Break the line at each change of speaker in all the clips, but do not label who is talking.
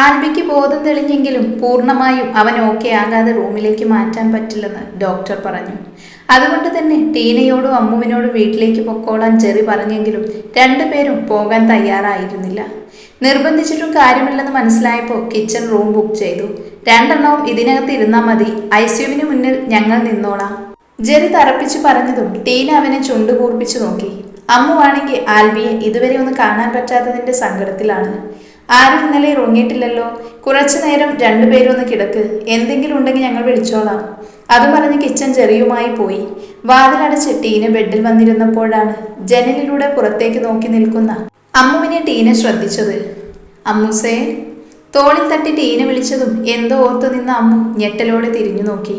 ആൽബിക്ക് ബോധം തെളിഞ്ഞെങ്കിലും പൂർണമായും അവൻ ഓക്കെ ആകാതെ റൂമിലേക്ക് മാറ്റാൻ പറ്റില്ലെന്ന് ഡോക്ടർ പറഞ്ഞു. അതുകൊണ്ട് തന്നെ ടീനയോടും അമ്മുവിനോടും വീട്ടിലേക്ക് പൊക്കോളാൻ ചെറി പറഞ്ഞെങ്കിലും രണ്ടുപേരും പോകാൻ തയ്യാറായിരുന്നില്ല. നിർബന്ധിച്ചിട്ടും കാര്യമില്ലെന്ന് മനസ്സിലായപ്പോൾ കിച്ചൺ റൂം ബുക്ക് ചെയ്തു. രണ്ടെണ്ണവും ഇതിനകത്ത് ഇരുന്നാൽ മതി. ഐ സിയുവിന് മുന്നിൽ ഞങ്ങൾ നിന്നോളാം. ജെറി തറപ്പിച്ച് പറഞ്ഞതും ടീന അവനെ ചുണ്ടുകൂർപ്പിച്ചു നോക്കി. അമ്മുവാണെങ്കിൽ ആൽബിയെ ഇതുവരെ ഒന്ന് കാണാൻ പറ്റാത്തതിന്റെ സങ്കടത്തിലാണ്. ആരും ഇന്നലെ ഇറങ്ങിയിട്ടില്ലല്ലോ കുറച്ചു നേരം രണ്ടുപേരും ഒന്ന് കിടക്ക്. എന്തെങ്കിലും ഉണ്ടെങ്കിൽ ഞങ്ങൾ വിളിച്ചോളാം. അത് പറഞ്ഞ് കിച്ചൻ ചെറിയുമായി പോയി. വാതിലടച്ച് ടീന ബെഡിൽ വന്നിരുന്നപ്പോഴാണ് ജനലിലൂടെ പുറത്തേക്ക് നോക്കി നിൽക്കുന്ന അമ്മുവിനെ ടീന ശ്രദ്ധിച്ചത്. അമ്മൂസേ. തോളിൽ തട്ടി ടീന വിളിച്ചതും എന്തോ ഓർത്തു നിന്ന അമ്മു ഞെട്ടലോടെ തിരിഞ്ഞു നോക്കി.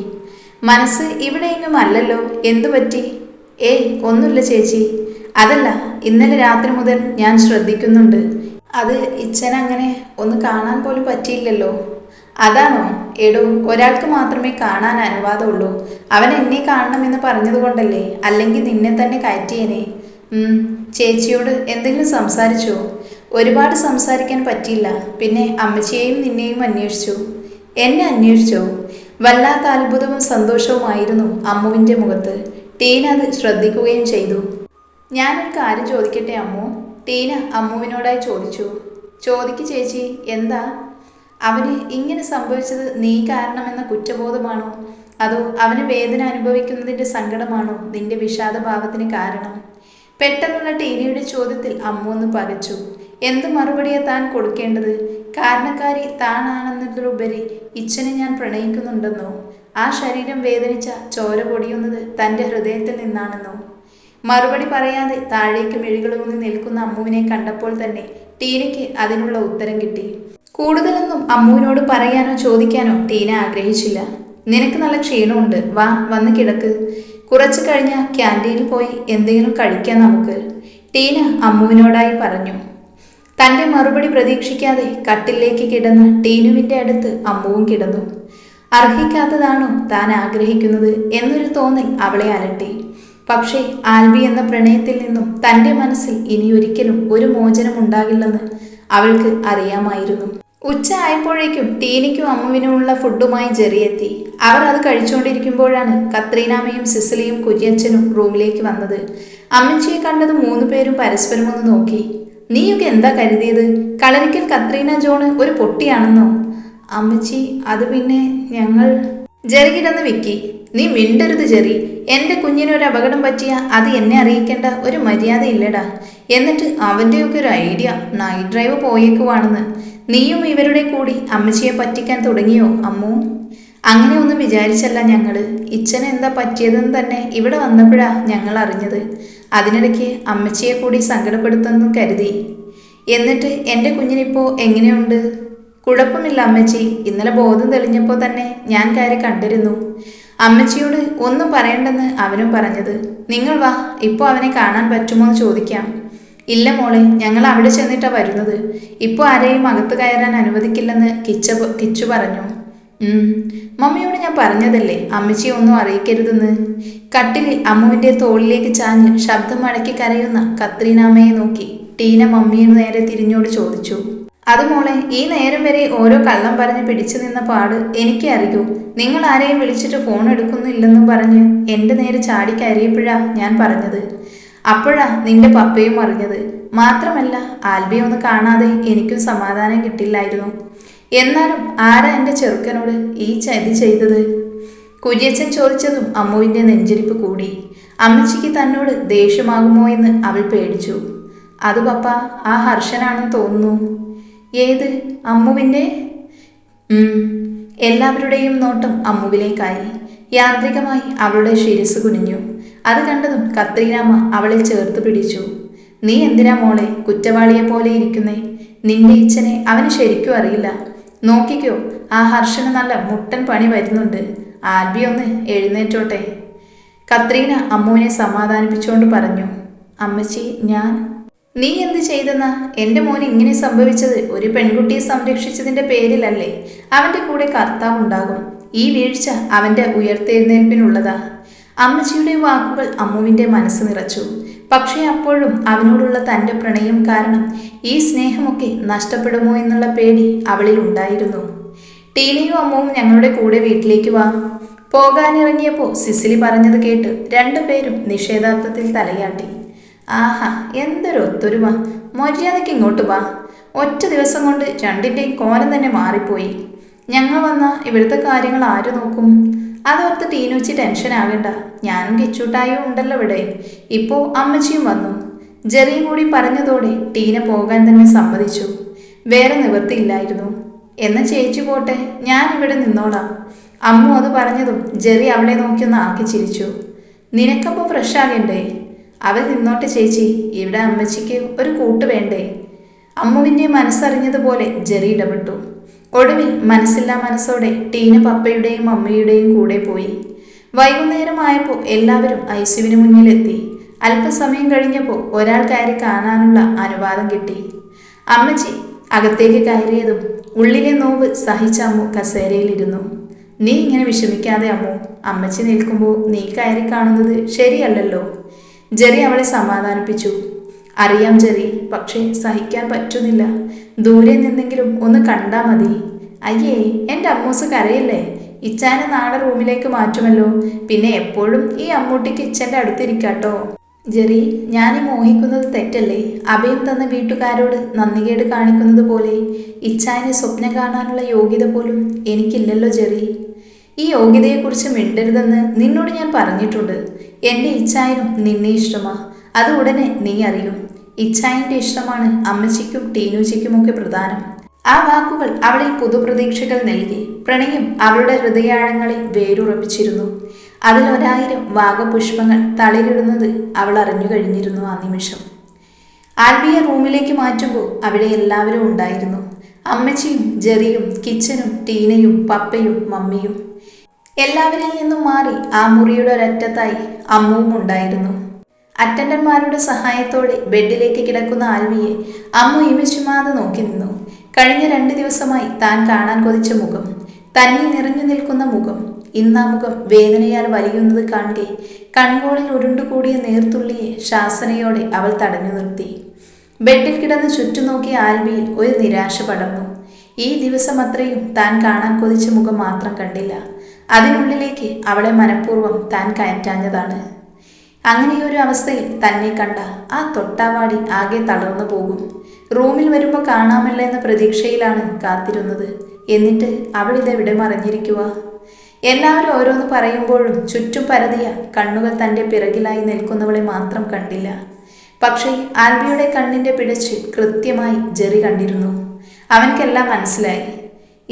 മനസ്സ് ഇവിടെയെങ്ങും അല്ലല്ലോ. എന്തു പറ്റി? ഏയ് ഒന്നുമില്ല ചേച്ചി. അതല്ല ഇന്നലെ രാത്രി മുതൽ ഞാൻ ശ്രദ്ധിക്കുന്നുണ്ട്. അത് ഇച്ഛൻ അങ്ങനെ ഒന്ന് കാണാൻ പോലും പറ്റിയില്ലല്ലോ. അതാണോ? എടോ ഒരാൾക്ക് മാത്രമേ കാണാൻ അനുവാദമുള്ളൂ. അവൻ എന്നെ കാണണമെന്ന് പറഞ്ഞതുകൊണ്ടല്ലേ? അല്ലെങ്കിൽ നിന്നെ തന്നെ കയറ്റിയേനെ. ചേച്ചിയോട് എന്തെങ്കിലും സംസാരിച്ചോ? ഒരുപാട് സംസാരിക്കാൻ പറ്റിയില്ല. പിന്നെ അമ്മച്ചിയെയും നിന്നെയും അന്വേഷിച്ചു. എന്നെ അന്വേഷിച്ചോ? വല്ലാത്ത അത്ഭുതവും സന്തോഷവുമായിരുന്നു അമ്മുവിന്റെ മുഖത്ത്. ടീൻ അത് ശ്രദ്ധിക്കുകയും ചെയ്തു. ഞാനൊരു കാര്യം ചോദിക്കട്ടെ അമ്മു? ടീന അമ്മുവിനോടായി ചോദിച്ചു. ചോദിക്ക് ചേച്ചി എന്താ? അവന് ഇങ്ങനെ സംഭവിച്ചത് നീ കാരണമെന്ന കുറ്റബോധമാണോ? അതോ അവന് വേദന അനുഭവിക്കുന്നതിന്റെ സങ്കടമാണോ നിന്റെ വിഷാദഭാവത്തിന് കാരണം? പെട്ടെന്നുള്ള ടീനയുടെ ചോദ്യത്തിൽ അമ്മു ഒന്ന് പകച്ചു. എന്ത് മറുപടിയാണ് താൻ കൊടുക്കേണ്ടത്? കാരണക്കാരി താനാണെന്നതിലുപരി ഇച്ഛനെ ഞാൻ പ്രണയിക്കുന്നുണ്ടെന്നോ? ആ ശരീരം വേദനിച്ച ചോര പൊടിയുന്നത് തന്റെ ഹൃദയത്തിൽ നിന്നാണെന്നോ? മറുപടി പറയാതെ താഴേക്ക് മിഴികളൂന്നി നിൽക്കുന്ന അമ്മുവിനെ കണ്ടപ്പോൾ തന്നെ ടീനയ്ക്ക് അതിനുള്ള ഉത്തരം കിട്ടി. കൂടുതലൊന്നും അമ്മുവിനോട് പറയാനോ ചോദിക്കാനോ ടീന ആഗ്രഹിച്ചില്ല. നിനക്ക് നല്ല ക്ഷീണമുണ്ട്. വാ വന്ന് കിടക്ക്. കുറച്ചു കഴിഞ്ഞ ക്യാന്റീനിൽ പോയി എന്തെങ്കിലും കഴിക്കാൻ നമുക്ക്. ടീന അമ്മുവിനോടായി പറഞ്ഞു. തന്റെ മറുപടി പ്രതീക്ഷിക്കാതെ കട്ടിലേക്ക് കിടന്ന ടീനുവിന്റെ അടുത്ത് അമ്മുവും കിടന്നു. അർഹിക്കാത്തതാണോ താൻ ആഗ്രഹിക്കുന്നത്? എന്നൊരു തോന്നൽ അവളെ അലട്ടി. പക്ഷേ ആൽബി എന്ന പ്രണയത്തിൽ നിന്നും തന്റെ മനസ്സിൽ ഇനിയൊരിക്കലും ഒരു മോചനം ഉണ്ടാകില്ലെന്ന് അവൾക്ക് അറിയാമായിരുന്നു. ഉച്ച ആയപ്പോഴേക്കും ടീനിക്കും അമ്മുവിനുമുള്ള ഫുഡുമായി ജെറിയെത്തി. അവർ അത് കഴിച്ചുകൊണ്ടിരിക്കുമ്പോഴാണ് കത്രീനാമയും സിസിലിയും കുര്യച്ചനും റൂമിലേക്ക് വന്നത്. അമ്മച്ചിയെ കണ്ടത് മൂന്ന് പേരും പരസ്പരം ഒന്ന് നോക്കി. നീയൊക്കെ എന്താ കരുതിയത്? കളരിക്കൽ കത്രീന ജോണ് ഒരു പൊട്ടിയാണെന്നോ? അമ്മച്ചി അത് പിന്നെ ഞങ്ങൾ ജെറി കിടന്ന് വിക്കി. നീ മിണ്ടരുത് ചെറി എന്റെ കുഞ്ഞിനൊരു അപകടം പറ്റിയ അത് എന്നെ അറിയിക്കേണ്ട ഒരു മര്യാദ ഇല്ലടാ. എന്നിട്ട് അവന്റെയൊക്കെ ഒരു ഐഡിയ നൈറ്റ് ഡ്രൈവ് പോയേക്കുവാണെന്ന്. നീയും ഇവരുടെ കൂടി അമ്മച്ചിയെ പറ്റിക്കാൻ തുടങ്ങിയോ അമ്മൂ? അങ്ങനെ ഒന്നും വിചാരിച്ചല്ല ഞങ്ങൾ. ഇച്ഛന് എന്താ പറ്റിയതെന്ന് തന്നെ ഇവിടെ വന്നപ്പോഴാ ഞങ്ങൾ അറിഞ്ഞത്. അതിനിടയ്ക്ക് അമ്മച്ചിയെ കൂടി സങ്കടപ്പെടുത്തുന്നു കരുതി. എന്നിട്ട് എന്റെ കുഞ്ഞിനിപ്പോൾ എങ്ങനെയുണ്ട്? കുഴപ്പമില്ല അമ്മച്ചി. ഇന്നലെ ബോധം തെളിഞ്ഞപ്പോൾ തന്നെ ഞാൻ കാര്യം കണ്ടിരുന്നു. അമ്മച്ചിയോട് ഒന്നും പറയണ്ടെന്ന് അവനും പറഞ്ഞത്. നിങ്ങൾ വാ ഇപ്പോൾ അവനെ കാണാൻ പറ്റുമോ എന്ന് ചോദിക്കാം. ഇല്ല മോളെ ഞങ്ങൾ അവിടെ ചെന്നിട്ടാ വരുന്നത്. ഇപ്പോൾ ആരെയും അകത്ത് കയറാൻ അനുവദിക്കില്ലെന്ന് കിച്ച കിച്ചു പറഞ്ഞു. മമ്മിയോട് ഞാൻ പറഞ്ഞതല്ലേ അമ്മച്ചിയെ ഒന്നും അറിയിക്കരുതെന്ന്. കട്ടിലിൽ അമ്മുവിന്റെ തോളിലേക്ക് ചാഞ്ഞ് ശബ്ദം അടക്കി കരയുന്ന കത്രീനാമ്മയെ നോക്കി. ടീന മമ്മിയെ നേരെ തിരിഞ്ഞോട് ചോദിച്ചു. അത് മോളെ ഈ നേരം വരെ ഓരോ കള്ളം പറഞ്ഞ് പിടിച്ചു നിന്ന പാട് എനിക്ക് അറിയൂ. നിങ്ങൾ ആരെയും വിളിച്ചിട്ട് ഫോൺ എടുക്കുന്നില്ലെന്നും പറഞ്ഞ് എന്റെ നേരെ ചാടി കയറിയപ്പോഴാ ഞാൻ പറഞ്ഞത്. അപ്പോഴാ നിന്റെ പപ്പയും അറിഞ്ഞത്. മാത്രമല്ല ആൽബിയെ ഒന്ന് കാണാതെ എനിക്കും സമാധാനം കിട്ടില്ലായിരുന്നു. എന്നാലും ആരാ എന്റെ ചെറുക്കനോട് ഈ ചതി ചെയ്തത്? കുര്യച്ചൻ ചോദിച്ചതും അമ്മുവിന്റെ നെഞ്ചിരിപ്പ് കൂടി. അമ്മച്ചിക്ക് തന്നോട് ദേഷ്യമാകുമോ എന്ന് അവൾ പേടിച്ചു. അത് പപ്പ ആ ഹർഷനാണെന്ന് തോന്നുന്നു. ഏത്? അമ്മുവിന്റെ? എല്ലാവരുടെയും നോട്ടം അമ്മുവിലേക്കായി. യാന്ത്രികമായി അവളുടെ ശിരസ് കുനിഞ്ഞു. അത് കണ്ടതും കത്രീനാമ്മ അവളെ ചേർത്ത് പിടിച്ചു. നീ എന്തിനാ മോളെ കുറ്റവാളിയെ പോലെ ഇരിക്കുന്നേ? നിന്റെ ഇച്ഛനെ അവന് ശരിക്കും അറിയില്ല. നോക്കിക്കോ ആ ഹർഷന് നല്ല മുട്ടൻ പണി വരുന്നുണ്ട്. ആൽബി ഒന്ന് എഴുന്നേറ്റോട്ടെ. കത്രീന അമ്മുവിനെ സമാധാനിപ്പിച്ചുകൊണ്ട് പറഞ്ഞു. അമ്മച്ചി ഞാൻ നീ എന്ത് ചെയ്തെന്നാ? എന്റെ മോൻ ഇങ്ങനെ സംഭവിച്ചത് ഒരു പെൺകുട്ടിയെ സംരക്ഷിച്ചതിന്റെ പേരിലല്ലേ? അവന്റെ കൂടെ കർത്താവ് ഉണ്ടാകും. ഈ വീഴ്ച അവന്റെ ഉയർത്തെഴുന്നേൽപ്പിനുള്ളതാ. അമ്മച്ചിയുടെ വാക്കുകൾ അമ്മുവിന്റെ മനസ്സ് നിറച്ചു. പക്ഷേ അപ്പോഴും അവനോടുള്ള തന്റെ പ്രണയം കാരണം ഈ സ്നേഹമൊക്കെ നഷ്ടപ്പെടുമോ എന്നുള്ള പേടി അവളിൽ ഉണ്ടായിരുന്നു. ടീനയും അമ്മവും ഞങ്ങളുടെ കൂടെ വീട്ടിലേക്ക് വാ. പോകാനിറങ്ങിയപ്പോൾ സിസിലി പറഞ്ഞത് കേട്ട് രണ്ടുപേരും നിഷേധാർത്ഥത്തിൽ തലയാട്ടി. ആഹാ എന്തൊരു ഒത്തൊരുമ. മര്യാദയ്ക്ക് ഇങ്ങോട്ട് വാ. ഒറ്റ ദിവസം കൊണ്ട് രണ്ടിന്റെയും കോലം തന്നെ മാറിപ്പോയി. ഞങ്ങൾ വന്ന ഇവിടുത്തെ കാര്യങ്ങൾ ആര് നോക്കും? അതോർത്ത് ടീനുച്ചി ടെൻഷൻ ആകണ്ട. ഞാനും കിച്ചൂട്ടായും ഉണ്ടല്ലോ ഇവിടെ. ഇപ്പോൾ അമ്മച്ചിയും വന്നു. ജെറിയും കൂടി പറഞ്ഞതോടെ ടീന പോകാൻ തന്നെ സമ്മതിച്ചു. വേറെ നിവൃത്തിയില്ലായിരുന്നു എന്ന ചേച്ചി പോട്ടെ ഞാൻ ഇവിടെ നിന്നോളാം. അമ്മു അത് പറഞ്ഞതും ജെറി അവളെ നോക്കിയൊന്ന് ആക്കി ചിരിച്ചു. നിനക്കപ്പോൾ ഫ്രഷ് ആകണ്ടേ? അവൾ നിന്നോട്ടെ ചേച്ചി ഇവിടെ അമ്മച്ചിക്ക് ഒരു കൂട്ട് വേണ്ടേ? അമ്മുവിന്റെ മനസ്സറിഞ്ഞതുപോലെ ജെറി ഇടപെട്ടു. ഒടുവിൽ മനസ്സില്ലാ മനസ്സോടെ ടീന പപ്പയുടെയും അമ്മയുടെയും കൂടെ പോയി. വൈകുന്നേരമായപ്പോൾ എല്ലാവരും ഐസുവിന് മുന്നിലെത്തി. അല്പസമയം കഴിഞ്ഞപ്പോൾ ഒരാൾ കയറി കാണാനുള്ള അനുവാദം കിട്ടി. അമ്മച്ചി അകത്തേക്ക് കയറിയതും ഉള്ളിലെ നോവ് സഹിച്ച അമ്മു കസേരയിലിരുന്നു. നീ ഇങ്ങനെ വിഷമിക്കാതെ അമ്മു അമ്മച്ചി നിൽക്കുമ്പോൾ നീ കയറി കാണുന്നത് ശരിയല്ലല്ലോ. ജെറി അവളെ സമാധാനിപ്പിച്ചു. അറിയാം ജെറി പക്ഷേ സഹിക്കാൻ പറ്റുന്നില്ല. ദൂരെ നിന്നെങ്കിലും ഒന്ന് കണ്ടാ മതി. അയ്യേ എന്റെ അമ്മൂസ് കരയല്ലേ? ഇച്ചാനെ നാളെ റൂമിലേക്ക് മാറ്റുമല്ലോ. പിന്നെ എപ്പോഴും ഈ അമ്മൂട്ടിക്ക് ഇച്ചന്റെ അടുത്തിരിക്കാട്ടോ. ജെറി ഞാൻ ഈ മോഹിക്കുന്നത് തെറ്റല്ലേ? അഭയം തന്ന വീട്ടുകാരോട് നന്ദികേട് കാണിക്കുന്നത് പോലെ ഇച്ചായനെ സ്വപ്നം കാണാനുള്ള യോഗ്യത പോലും എനിക്കില്ലല്ലോ ജെറി. ഈ യോഗ്യതയെക്കുറിച്ച് മിണ്ടരുതെന്ന് നിന്നോട് ഞാൻ പറഞ്ഞിട്ടുണ്ട്. എന്റെ ഇച്ഛായനും നിന്നെ ഇഷ്ടമാ. അത് ഉടനെ നീ അറിയും. ഇച്ഛായന്റെ ഇഷ്ടമാണ് അമ്മച്ചിക്കും ടീനൂച്ചയ്ക്കുമൊക്കെ പ്രധാനം. ആ വാക്കുകൾ അവളിൽ പുതുപ്രതീക്ഷകൾ നൽകി. പ്രണയം അവളുടെ ഹൃദയാഴങ്ങളിൽ വേരുറപ്പിച്ചിരുന്നു. അതിലൊരായിരം വാഗപുഷ്പങ്ങൾ തളിരിടുന്നത് അവൾ അറിഞ്ഞു കഴിഞ്ഞിരുന്നു ആ നിമിഷം. ആൽബിയെ റൂമിലേക്ക് മാറ്റുമ്പോൾ അവിടെ എല്ലാവരും ഉണ്ടായിരുന്നു. അമ്മച്ചിയും ജെറിയും കിച്ചനും ടീനയും പപ്പയും മമ്മിയും. എല്ലാവരിൽ നിന്നും മാറി ആ മുറിയുടെ ഒരറ്റത്തായി അമ്മുവും ഉണ്ടായിരുന്നു. അറ്റൻഡന്മാരുടെ സഹായത്തോടെ ബെഡിലേക്ക് കിടക്കുന്ന ആൽവിയെ അമ്മു ഇമിച്ചുമാതെ നോക്കി നിന്നു. കഴിഞ്ഞ രണ്ട് ദിവസമായി താൻ കാണാൻ കൊതിച്ച മുഖം തന്നിൽ നിറഞ്ഞു നിൽക്കുന്ന മുഖം ഇന്ന് മുഖം വേദനയാൽ വലിയുന്നത് കാണുക കൺകോളിൽ ഉരുണ്ടുകൂടിയ നേർത്തുള്ളിയെ ശാസനയോടെ അവൾ തടഞ്ഞു നിർത്തി. ബെഡിൽ കിടന്ന് ചുറ്റു നോക്കിയ ആൽബിയിൽ ഒരു നിരാശ പടർന്നു. ഈ ദിവസം അത്രയും താൻ കാണാൻ കൊതിച്ച മുഖം മാത്രം കണ്ടില്ല. അതിനുള്ളിലേക്ക് അവളെ മനഃപൂർവം താൻ കയറ്റാഞ്ഞതാണ്. അങ്ങനെയൊരു അവസ്ഥയിൽ തന്നെ കണ്ട ആ തൊട്ടാവാടി ആകെ തളർന്നു പോകും. റൂമിൽ വരുമ്പോൾ കാണാമല്ല എന്ന പ്രതീക്ഷയിലാണ് കാത്തിരുന്നത്. എന്നിട്ട് അവളിതെവിടെ മറിഞ്ഞിരിക്കുക എല്ലാവരും ഓരോന്ന് പറയുമ്പോഴും ചുറ്റും പരതിയ കണ്ണുകൾ തന്റെ പിറകിലായി നിൽക്കുന്നവളെ മാത്രം കണ്ടില്ല. പക്ഷേ ആൽബിയുടെ കണ്ണിന്റെ പിടച്ച് കൃത്യമായി ജെറി കണ്ടിരുന്നു. അവൻക്കെല്ലാം മനസ്സിലായി.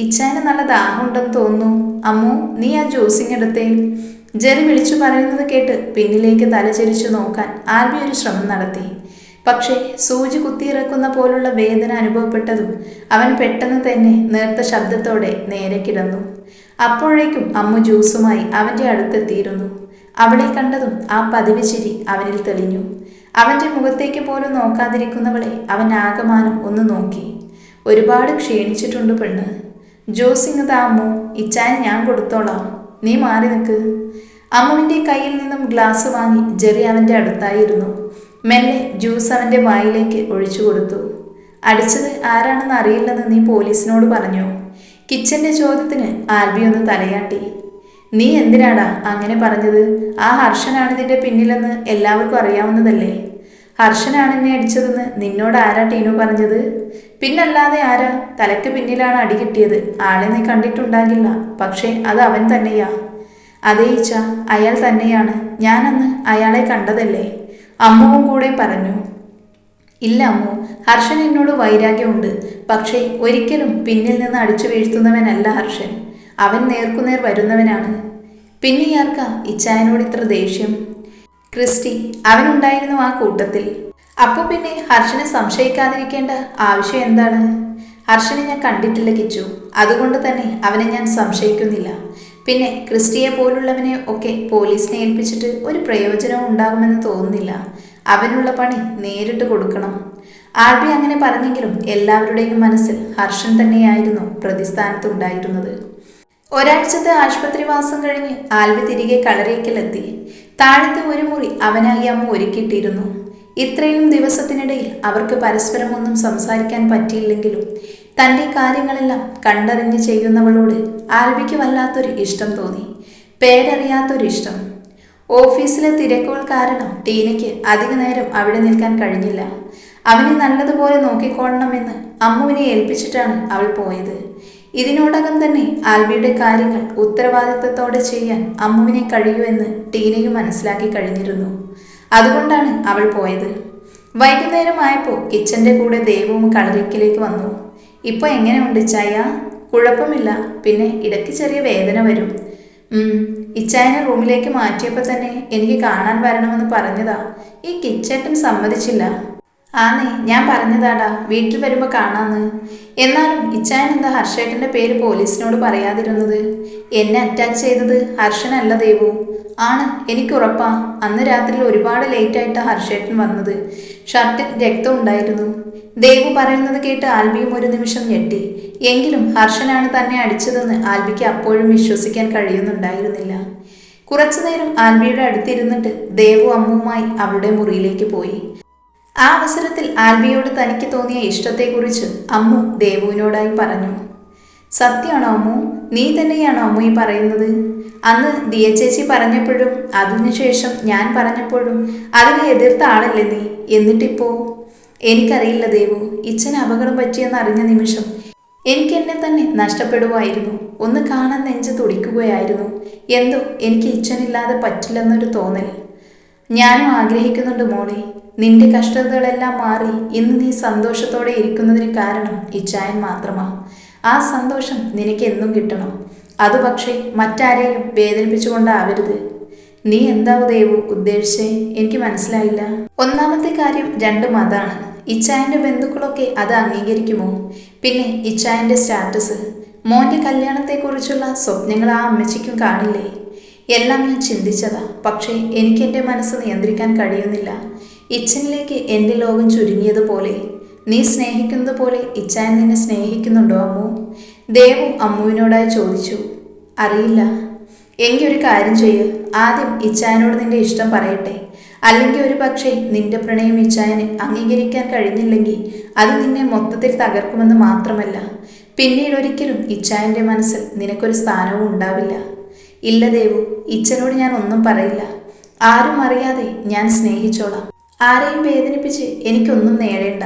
ഇച്ചാന് നല്ല ദാഹമുണ്ടെന്ന് തോന്നുന്നു. അമ്മു നീ ആ ജ്യൂസിങ് എടുത്തേ. ജെറി വിളിച്ചു പറയുന്നത് കേട്ട് പിന്നിലേക്ക് തലചരിച്ചു നോക്കാൻ ആൽബി ഒരു ശ്രമം നടത്തി. പക്ഷേ സൂചി കുത്തിയിറക്കുന്ന പോലുള്ള വേദന അനുഭവപ്പെട്ടതും അവൻ പെട്ടെന്ന് തന്നെ നേർത്ത ശബ്ദത്തോടെ നേരെ കിടന്നു. അപ്പോഴേക്കും അമ്മു ജ്യൂസുമായി അവന്റെ അടുത്തെത്തിയിരുന്നു. അവളെ കണ്ടതും ആ പതിവ് ചിരി അവനിൽ തെളിഞ്ഞു. അവന്റെ മുഖത്തേക്ക് പോലും നോക്കാതിരിക്കുന്നവളെ അവൻ ആകമാനം ഒന്ന് നോക്കി. ഒരുപാട് ക്ഷീണിച്ചിട്ടുണ്ട് പെണ്ണ്. ജ്യൂസിങ് അമ്മു ഇച്ചായ ഞാൻ കൊടുത്തോളാം. നീ മാറി നിൽക്ക്. അമ്മുവിന്റെ കയ്യിൽ നിന്നും ഗ്ലാസ് വാങ്ങി ജെറി അവന്റെ അടുത്തായിരുന്നു. മെല്ലെ ജ്യൂസ് അവന്റെ വായിലേക്ക് ഒഴിച്ചു കൊടുത്തു. അടിച്ചത് ആരാണെന്ന് അറിയില്ലെന്ന് നീ പോലീസിനോട് പറഞ്ഞു? കിച്ചന്റെ ചോദ്യത്തിന് ആൽബി ഒന്ന് തലയാട്ടി. നീ എന്തിനാടാ അങ്ങനെ പറഞ്ഞത്? ആ ഹർഷനാണ് ഇതിന്റെ പിന്നിലെന്ന് എല്ലാവർക്കും അറിയാവുന്നതല്ലേ? ഹർഷനാണ് എന്നെ അടിച്ചതെന്ന് നിന്നോട് ആരാ ടീനു പറഞ്ഞത്? പിന്നല്ലാതെ ആരാ? തലയ്ക്ക് പിന്നിലാണ് അടി കിട്ടിയത്. ആളെ നീ കണ്ടിട്ടുണ്ടാകില്ല. പക്ഷേ അത് അവൻ തന്നെയാ. അതേ ഇച്ച അയാൾ തന്നെയാണ്. ഞാനന്ന് അയാളെ കണ്ടതല്ലേ? അമ്മുവും കൂടെ പറഞ്ഞു. ഇല്ല അമ്മു ഹർഷൻ എന്നോട് വൈരാഗ്യമുണ്ട്. പക്ഷേ ഒരിക്കലും പിന്നിൽ നിന്ന് അടിച്ചു വീഴ്ത്തുന്നവനല്ല ഹർഷൻ. അവൻ നേർക്കുനേർ വരുന്നവനാണ്. പിന്നെ ഇയാർക്കാ ഇച്ചായനോട് ഇത്ര ദേഷ്യം? ക്രിസ്റ്റി അവനുണ്ടായിരുന്നു ആ കൂട്ടത്തിൽ. അപ്പോൾ പിന്നെ ഹർഷനെ സംശയിക്കാതിരിക്കേണ്ട ആവശ്യം എന്താണ്? ഹർഷനെ ഞാൻ കണ്ടിട്ടില്ല കിച്ചു. അതുകൊണ്ട് തന്നെ അവനെ ഞാൻ സംശയിക്കുന്നില്ല. പിന്നെ ക്രിസ്റ്റിയെ പോലുള്ളവനെ ഒക്കെ പോലീസിനെ ഏൽപ്പിച്ചിട്ട് ഒരു പ്രയോജനവും ഉണ്ടാകുമെന്ന് തോന്നുന്നില്ല. അവനുള്ള പണി നേരിട്ട് കൊടുക്കണം. ആർബി അങ്ങനെ പറഞ്ഞെങ്കിലും എല്ലാവരുടെയും മനസ്സിൽ ഹർഷൻ തന്നെയായിരുന്നു പ്രതിസ്ഥാനത്ത് ഉണ്ടായിരുന്നത് ഒരാഴ്ചത്തെ ആശുപത്രിവാസം കഴിഞ്ഞ് ആൽബി തിരികെ കളരേക്കിലെത്തി താഴത്തെ ഒരു മുറി അവനായി അമ്മ ഒരുക്കിയിട്ടിരുന്നു. ഇത്രയും ദിവസത്തിനിടയിൽ അവർക്ക് പരസ്പരം ഒന്നും സംസാരിക്കാൻ പറ്റിയില്ലെങ്കിലും തന്റെ കാര്യങ്ങളെല്ലാം കണ്ടറിഞ്ഞ് ചെയ്യുന്നവളോട് ആൽബിക്ക് വല്ലാത്തൊരു ഇഷ്ടം തോന്നി. പേരറിയാത്തൊരു ഇഷ്ടം. ഓഫീസിലെ തിരക്കുകൾ കാരണം ടീനയ്ക്ക് അധിക നേരം അവിടെ നിൽക്കാൻ കഴിഞ്ഞില്ല. അവനെ നല്ലതുപോലെ നോക്കിക്കൊള്ളണമെന്ന് അമ്മുവിനെ ഏൽപ്പിച്ചിട്ടാണ് അവൾ പോയത്. ഇതിനോടകം തന്നെ ആൽബിയുടെ കാര്യങ്ങൾ ഉത്തരവാദിത്തത്തോടെ ചെയ്യാൻ അമ്മുവിനെ കഴിയൂ എന്ന് ടീനയും മനസ്സിലാക്കി കഴിഞ്ഞിരുന്നു. അതുകൊണ്ടാണ് അവൾ പോയത്. വൈകുന്നേരമായപ്പോൾ കിച്ചന്റെ കൂടെ ദേവവും കളരിക്കിലേക്ക് വന്നു. ഇപ്പോൾ എങ്ങനെയുണ്ട് ചായ? കുഴപ്പമില്ല. പിന്നെ ഇടയ്ക്ക് ചെറിയ വേദന വരും. ഇച്ചായനെ റൂമിലേക്ക് മാറ്റിയപ്പോൾ തന്നെ എനിക്ക് കാണാൻ വരണമെന്ന് പറഞ്ഞതാ. ഈ കിച്ചേട്ടൻ സമ്മതിച്ചില്ല. ആന്നേ ഞാൻ പറഞ്ഞതാടാ വീട്ടിൽ വരുമ്പോൾ കാണാന്ന്. എന്നാലും ഇച്ചായൻ എന്താ ഹർഷേട്ടന്റെ പേര് പോലീസിനോട് പറയാതിരുന്നത്? എന്നെ അറ്റാക്ക് ചെയ്തത് ഹർഷനല്ല ദേവു. ആണ് എനിക്ക് ഉറപ്പാ അന്ന് രാത്രി ഒരുപാട് ലേറ്റായിട്ടാ ഹർഷേട്ടൻ വന്നത്. ഷർട്ടിൽ രക്തം ഉണ്ടായിരുന്നു. ദേവു പറയുന്നത് കേട്ട് ആൽബിയും ഒരു നിമിഷം ഞെട്ടി. എങ്കിലും ഹർഷനാണ് തന്നെ അടിച്ചതെന്ന് ആൽബിക്ക് അപ്പോഴും വിശ്വസിക്കാൻ കഴിയുന്നുണ്ടായിരുന്നില്ല. കുറച്ചുനേരം ആൽബിയുടെ അടുത്തിരുന്നിട്ട് ദേവു അമ്മുമായി അവളുടെ മുറിയിലേക്ക് പോയി. ആ അവസരത്തിൽ ആൽബിയോട് തനിക്ക് തോന്നിയ ഇഷ്ടത്തെക്കുറിച്ച് അമ്മു ദേവുവിനോടായി പറഞ്ഞു. സത്യമാണോ അമ്മു? നീ തന്നെയാണോ അമ്മു ഈ പറയുന്നത്? അന്ന് ദിയ ചേച്ചി പറഞ്ഞപ്പോഴും അതിനുശേഷം ഞാൻ പറഞ്ഞപ്പോഴും അതിനെ എതിർത്ത ആളല്ലേ നീ? എന്നിട്ടിപ്പോ? എനിക്കറിയില്ല ദേവു. ഇച്ഛന് അപകടം പറ്റിയെന്ന് അറിഞ്ഞ നിമിഷം എനിക്ക് എന്നെ തന്നെ നഷ്ടപ്പെടുമായിരുന്നു ഒന്ന് കാണാൻ നെഞ്ച് തുടിക്കുകയായിരുന്നു. എന്തോ എനിക്ക് ഇച്ഛനില്ലാതെ പറ്റില്ലെന്നൊരു തോന്നൽ. ഞാനും ആഗ്രഹിക്കുന്നുണ്ട് മോളെ. നിന്റെ കഷ്ടതകളെല്ലാം മാറി ഇന്ന് നീ സന്തോഷത്തോടെ ഇരിക്കുന്നതിന് കാരണം ഇച്ചായൻ മാത്രമാ. ആ സന്തോഷം നിനക്ക് എന്നും കിട്ടണം. അത് പക്ഷേ മറ്റാരെയും വേദനിപ്പിച്ചുകൊണ്ടാവരുത്. നീ എന്താവു ദേവു ഉദ്ദേശിച്ചേ? എനിക്ക് മനസ്സിലായില്ല. ഒന്നാമത്തെ കാര്യം രണ്ടും അതാണ്. ഇച്ചായന്റെ ബന്ധുക്കളൊക്കെ അത് അംഗീകരിക്കുമോ? പിന്നെ ഇച്ചായന്റെ സ്റ്റാറ്റസ്. മോന്റെ കല്യാണത്തെക്കുറിച്ചുള്ള സ്വപ്നങ്ങൾ ആ അമ്മച്ചിക്കും കാണില്ലേ? എല്ലാം ഞാൻ ചിന്തിച്ചതാ. പക്ഷേ എനിക്ക് മനസ്സ് നിയന്ത്രിക്കാൻ കഴിയുന്നില്ല. ഇച്ഛനിലേക്ക് എന്റെ ലോകം ചുരുങ്ങിയതുപോലെ നീ സ്നേഹിക്കുന്നത് പോലെ ഇച്ഛാൻ നിന്നെ സ്നേഹിക്കുന്നുണ്ടോ അമ്മു? ദേവു അമ്മുവിനോടായി ചോദിച്ചു. അറിയില്ല. എങ്കിൽ ഒരു കാര്യം ചെയ്യു. ആദ്യം ഇച്ഛാനോട് നിന്റെ ഇഷ്ടം പറയട്ടെ. അല്ലെങ്കിൽ ഒരു പക്ഷേ നിന്റെ പ്രണയം ഇച്ഛായന് അംഗീകരിക്കാൻ കഴിഞ്ഞില്ലെങ്കിൽ അത് നിന്നെ മൊത്തത്തിൽ തകർക്കുമെന്ന് മാത്രമല്ല പിന്നീട് ഒരിക്കലും ഇച്ഛായന്റെ മനസ്സിൽ നിനക്കൊരു സ്ഥാനവും ഉണ്ടാവില്ല. ഇല്ല ദേവു ഇച്ഛനോട് ഞാൻ ഒന്നും പറയില്ല. ആരും അറിയാതെ ഞാൻ സ്നേഹിച്ചോളാം. ആരെയും വേദനിപ്പിച്ച് എനിക്കൊന്നും നേടേണ്ട.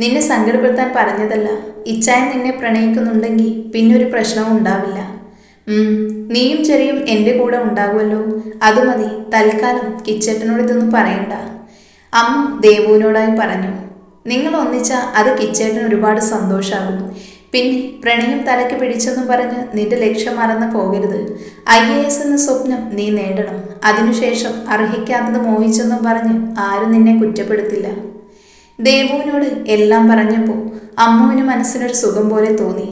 നിന്നെ സങ്കടപ്പെടുത്താൻ പറഞ്ഞതല്ല. ഇച്ചായൻ നിന്നെ പ്രണയിക്കുന്നുണ്ടെങ്കിൽ പിന്നെ ഒരു പ്രശ്നവും ഉണ്ടാവില്ല. നീയും ചെറിയും എന്റെ കൂടെ ഉണ്ടാകുമല്ലോ അത് മതി തൽക്കാലം കിച്ചേട്ടനോട് ഇതൊന്നും പറയണ്ട. അമ്മ ദേവുവിനോടായി പറഞ്ഞു. നിങ്ങൾ ഒന്നിച്ച അത് കിച്ചേട്ടന് ഒരുപാട് സന്തോഷാകും. പിന്നെ പ്രണയം തലയ്ക്ക് പിടിച്ചെന്നും പറഞ്ഞ് നിന്റെ ലക്ഷ്യം മറന്നു പോകരുത്. ഐ എ എസ് എന്ന സ്വപ്നം നീ നേടണം. അതിനുശേഷം അർഹിക്കാത്തത് മോഹിച്ചെന്നും പറഞ്ഞ് ആരും നിന്നെ കുറ്റപ്പെടുത്തില്ല. ദേവുവിനോട് എല്ലാം പറഞ്ഞപ്പോൾ അമ്മുവിന് മനസ്സിനൊരു സുഖം പോലെ തോന്നി.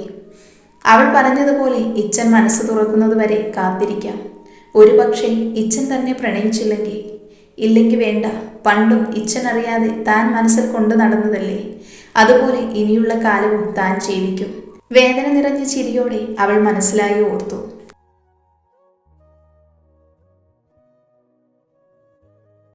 അവൾ പറഞ്ഞതുപോലെ ഇച്ചൻ മനസ്സ് തുറക്കുന്നത് വരെ കാത്തിരിക്കാം. ഒരു പക്ഷേ ഇച്ചൻ തന്നെ പ്രണയിച്ചില്ലെങ്കിൽ. ഇല്ലെങ്കിൽ വേണ്ട പണ്ടും ഇച്ചൻ അറിയാതെ താൻ മനസ്സിൽ കൊണ്ടു നടന്നതല്ലേ? അതുപോലെ ഇനിയുള്ള കാലവും താൻ ജീവിക്കും. വേദന നിറഞ്ഞ ചിരിയോടെ അവൾ മനസ്സിലായി ഓർത്തു.